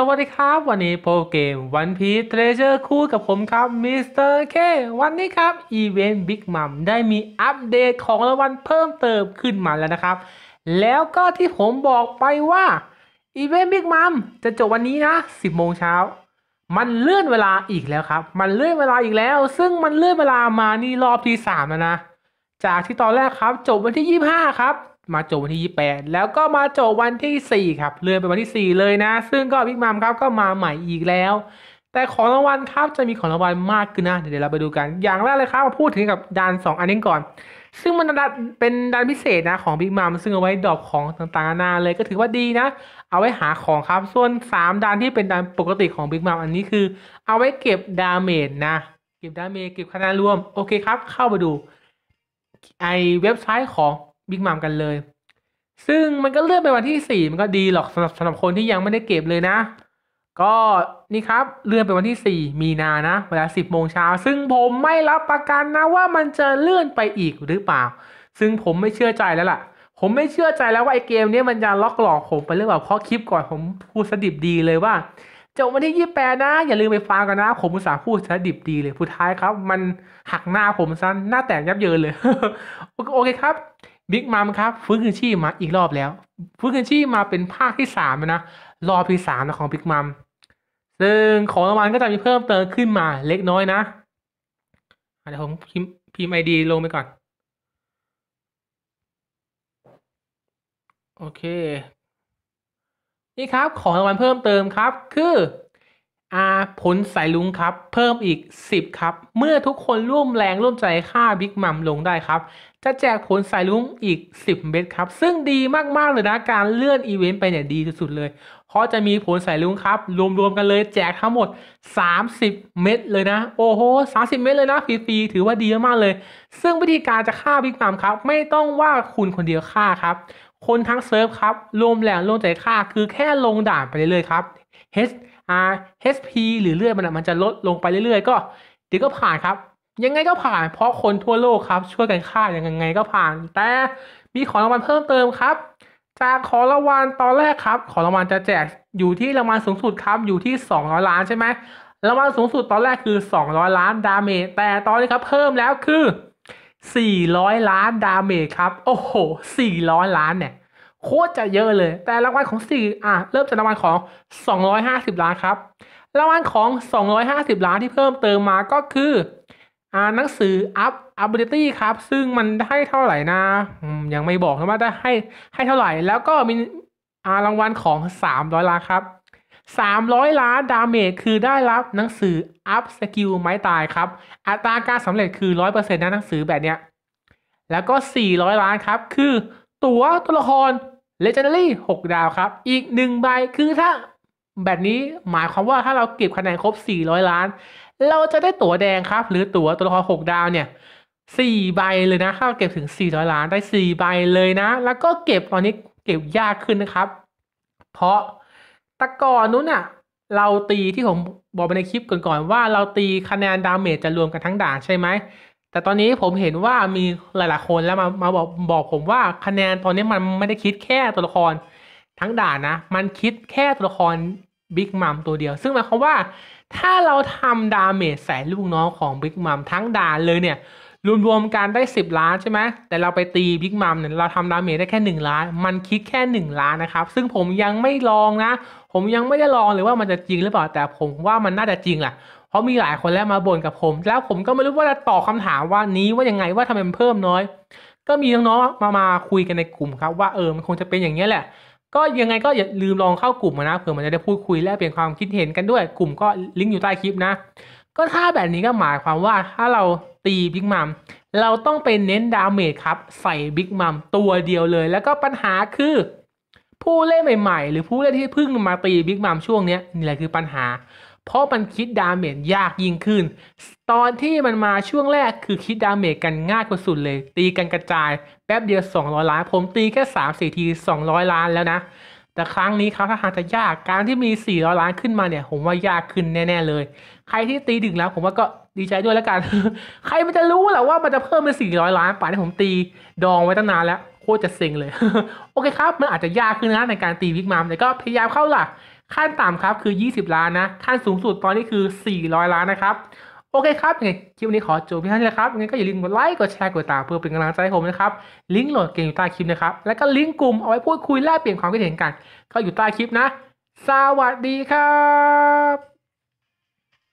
สวัสดีครับวันนี้โปรเกมวันพีเทรเจอร์คู่กับผมครับมิสเตอร์เควันนี้ครับอีเวนต์บิ๊กมัมได้มีอัปเดตของรางวัลเพิ่มเติมขึ้นมาแล้วนะครับ แล้วก็ที่ผมบอกไปว่าอีเวนต์บิ๊กมัมจะจบวันนี้นะ 10 โมงเช้า มันเลื่อนเวลาอีกแล้วครับ มันเลื่อนเวลาอีกแล้ว ซึ่งมันเลื่อนเวลามานี่รอบที่ 3 แล้วนะ จากที่ตอนแรกครับ จบวันที่ 25 ครับ มาจบวันที่ 28 แล้วก็มาจบวันที่ 4 ครับ เลื่อนไปวันที่ 4 เลยนะ ซึ่งก็บิ๊กมัมครับก็มาใหม่อีกแล้ว แต่ของรางวัลครับจะมีของรางวัลมากขึ้นนะ เดี๋ยวเราไปดูกัน อย่างแรกเลยครับมาพูดถึงกับดาน 2 อันนี้ก่อน ซึ่งมันเป็นดานพิเศษนะของบิ๊กมัมซึ่งเอาไว้ดรอปของต่างๆนานาเลยก็ถือว่าดีนะ เอาไว้หาของครับ ส่วน 3ดานที่เป็นดานปกติของบิ๊กมัมอันนี้คือ เอาไว้เก็บดาเมจนะ เก็บดาเมจเก็บคะแนนรวม โอเคครับ เข้าไปดูไอเว็บไซต์ของ บิ๊กมัมกันเลย ซึ่งมันก็เลื่อนไปวันที่ 4 มันก็ดีหรอกสำหรับสำหรับคนที่ยังไม่ได้เก็บเลยนะ ก็นี่ครับเลื่อนไปวันที่ 4 มีนานะ เวลา 10 โมงเช้า ซึ่งผมไม่รับประกันนะว่ามันจะเลื่อนไปอีกหรือเปล่า ซึ่งผมไม่เชื่อใจแล้วล่ะ ผมไม่เชื่อใจแล้วว่าไอเกมนี้มันจะล็อกหลอกผมไปหรือเปล่าเพราะคลิปก่อนผมพูดสดิบดีเลยว่าจบวันที่28นะ อย่าลืมไปฟังกันนะ ผมอุตส่าห์พูดสดิบดีเลยพูดท้ายครับ มันหักหน้าผมซะหน้าแตกยับเยินเลย โอเคครับ บิ๊กมัมครับฟื้นคืนชีพมาอีกรอบแล้วฟื้นคืนชีพมาเป็นภาคที่สามนะรอบที่สามนะของบิ๊กมัมซึ่งของรางวัลก็จะมีเพิ่มเติมขึ้นมาเล็กน้อยนะเดี๋ยวผมพิมพ์พิมพ์ไอดีลงไปก่อน โอเค นี่ครับของรางวัลเพิ่มเติมครับคือ อาผลสายลุงครับ เพิ่มอีก 10 ครับ เมื่อทุกคนร่วมแรงร่วมใจฆ่าบิ๊กมัมลงได้ครับ จะแจกผลสายลุงอีก 10 เม็ดครับ ซึ่งดีมากๆเลยนะการเลื่อนอีเวนต์ไปเนี่ยดีสุดๆเลยเพราะจะมีผลสายลุงครับ รวมๆกันเลยแจกทั้งหมด 30 เม็ดเลยนะ โอ้โห 30 เม็ดเลยนะฟรีๆถือว่าดีมากเลย ซึ่งวิธีการจะฆ่าบิ๊กมัมครับ ไม่ต้องว่าคุณคนเดียวฆ่าครับ คนทั้งเซิร์ฟครับรวมแรงร่วมใจฆ่าคือแค่ลงด่านไปเรื่อยๆครับ H R HP หรือเลือยมันมันจะลดลงไปเรื่อยๆ ก็เดี๋ยวก็ผ่านครับ ยังไงก็ผ่าน เพราะคนทั่วโลกครับ ช่วยกันฆ่ายังไงก็ผ่าน แต่มีของรางวัลเพิ่มเติมครับ จากของรางวัลตอนแรกครับ ของรางวัลจะแจกอยู่ที่รางวัลสูงสุดครับอยู่ที่ 200 ล้านใช่ไหมรางวัลสูงสุดตอนแรกคือ 200 ล้านดาเมจแต่ตอนนี้ครับเพิ่มแล้วคือ 400 ล้านดาเมจครับ โอ้โห 400 ล้านเนี่ย คตรจะเยอะเลย แต่รางวัลของสี่อะเริ่มจากรางวัลของ 250 ล้านครับรางวัลของ 250 ล้านที่เพิ่มเติมมาก็คืออ่าหนังสือ up ability ครับ ซึ่งมันได้เท่าไหร่นะยังไม่บอกนะว่าได้ให้ให้เท่าไหร่ แล้วก็มีอ่ารางวัลของ 300 ล้านครับ 300 ล้านดาเมจคือได้รับหนังสือ up skill ไม้ตายครับ อัตราการสำเร็จคือ 100%นะหนังสือแบบเนี้ยแล้วก็ 400 ล้านครับ คือ ตัวตัวละคร Legendary 6 ดาวครับ อีกหนึ่งใบคือถ้าแบบนี้หมายความว่าถ้าเราเก็บคะแนนครบ 400 ล้าน เราจะได้ตั๋วแดงครับ หรือตั๋วตัวละคร6ดาวเนี่ย4ใบเลยนะถ้าเราเก็บถึง 400 ล้านได้ 4 ใบเลยนะ แล้วก็เก็บตอนนี้เก็บยากขึ้นนะครับ เพราะตะก่อนนู้นน่ะเราตีที่ผมบอกไปในคลิปก่อนๆว่าเราตีคะแนนดาเมจจะรวมกันทั้งด่านใช่ไหม แต่ตอนนี้ผมเห็นว่ามีหลายๆคนแล้วมามาบอกบอกผมว่าคะแนนตอนนี้มันไม่ได้คิดแค่ตัวละครทั้งด่านนะ มันคิดแค่ตัวละครบิ๊กมัมตัวเดียว ซึ่งหมายความว่าถ้าเราทำดาเมจใส่ลูกน้องของบิ๊กมัมทั้งด่านเลยเนี่ย รวมๆกันได้ 10 ล้านใช่ไหมแต่เราไปตีบิ๊กมัมเนี่ยเราทำดาเมจได้แค่ 1 ล้าน มันคิดแค่ 1 ล้านนะครับ ซึ่งผมยังไม่ลองนะ ผมยังไม่ได้ลองเลยว่ามันจะจริงหรือเปล่าแต่ผมว่ามันน่าจะจริงแหละ เพราะมีหลายคนแล้วมาบ่นกับผม แล้วผมก็ไม่รู้ว่าจะตอบคาถามว่านี้ว่ายังไงว่าทำไมมันเพิ่มน้อย ก็มีน้องๆมามาคุยกันในกลุ่มครับ ว่าเออมันคงจะเป็นอย่างนี้แหละ ก็ยังไงก็อย่าลืมลองเข้ากลุ่มนะเผื่อมันจะได้พูดคุยแลกเปลี่ยนความคิดเห็นกันด้วย กลุ่มก็ลิงก์อยู่ใต้คลิปนะ ก็ถ้าแบบนี้ก็หมายความว่าถ้าเราตีบิ๊กมัมเราต้องไปเน้นดาเมจครับ ใส่บิ๊กมัมตัวเดียวเลย แล้วก็ปัญหาคือผู้เล่นใหม่ๆ หรือผู้เล่นที่เพิ่งมาตีบิ๊กมัมช่วงนี้นี่แหละคือปัญหา เพราะมันคิดดาเมจยากยิ่งขึ้น ตอนที่มันมาช่วงแรกคือคิดดาเมจกันง่ายกว่าสุดเลย ตีกันกระจายแป๊บเดียว 200 ล้าน ผมตีแค่3 4ที 200 ล้านแล้วนะ แต่ครั้งนี้ครับถ้าทางจะยากการที่มี 400 ล้านขึ้นมาเนี่ย ผมว่ายากขึ้นแน่ ๆ เลย ใครที่ตีดึงแล้วผมว่าก็ดีใจด้วยแล้วกัน ใครมันจะรู้แหละว่ามันจะเพิ่มเป็น 400 ล้านป่านที่ผมตีดองไว้ตั้งนานแล้วโคตรจะเซ็งเลย โอเคครับ มันอาจจะยากขึ้นนะในการตีบิ๊กมัมแต่ก็พยายามเข้าลัก ขั้นต่ำครับคือ 20 ล้านนะ ขั้นสูงสุดตอนนี้คือ 400 ล้านนะครับ โอเคครับยังไงคลิปวันนี้ขอจบเพียงเท่านี้ครับยังไงก็อย่าลืมกดไลค์ กดแชร์กดติดตามเพื่อเป็นกำลังใจให้ผมนะครับ ลิงก์โหลดเกมอยู่ใต้คลิปนะครับ แล้วก็ลิงก์กลุ่มเอาไว้พูดคุยแลกเปลี่ยนความคิดเห็นกัน ก็อยู่ใต้คลิปนะ สวัสดีครับ